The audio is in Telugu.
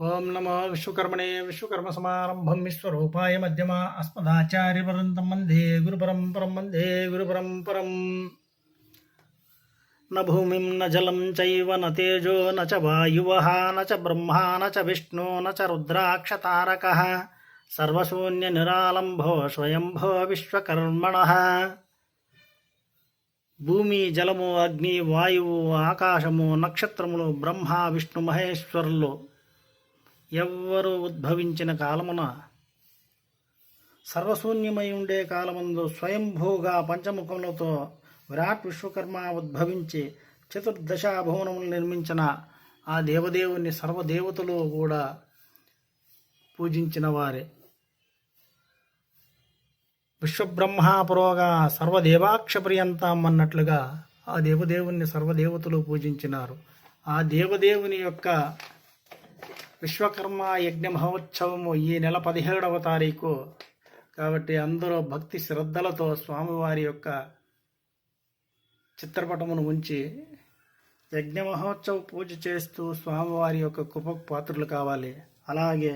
ఓం నమో విశ్వకర్మణే విశ్వకర్మ సమారంభం విశ్వరూపాయ మధ్యమ అస్మదాచార్యపరంతం వందే గురుపరంపరం వందే గురుపరంపరం. న భూమిం న జలం చైవ న తేజో న చ వాయువ న చ బ్రహ్మ న చ విష్ణు న చ రుద్రాక్షతారక. సర్వశూన్య నిరాళంభో స్వయంభో విశ్వకర్మణ. భూమి జలము అగ్ని వాయువు ఆకాశము నక్షత్రములు బ్రహ్మ విష్ణు మహేశ్వరులు ఎవ్వరు ఉద్భవించిన కాలమున సర్వశూన్యమై ఉండే కాలమందు స్వయంభూగా పంచముఖములతో విరాట్ విశ్వకర్మ ఉద్భవించి చతుర్దశ భువనములు నిర్మించిన ఆ దేవదేవుని సర్వదేవతలు కూడా పూజించిన వారే. విశ్వబ్రహ్మపురోగా సర్వదేవాక్ష పర్యంతం అన్నట్లుగా ఆ దేవదేవుని సర్వదేవతలు పూజించినారు. ఆ దేవదేవుని యొక్క విశ్వకర్మ యజ్ఞ మహోత్సవము ఈ నెల పదిహేడవ తారీఖు. కాబట్టి అందరూ భక్తి శ్రద్ధలతో స్వామివారి యొక్క చిత్రపటమును ఉంచి యజ్ఞ మహోత్సవ పూజ చేస్తూ స్వామివారి యొక్క కృపకు పాత్రలు కావాలి. అలాగే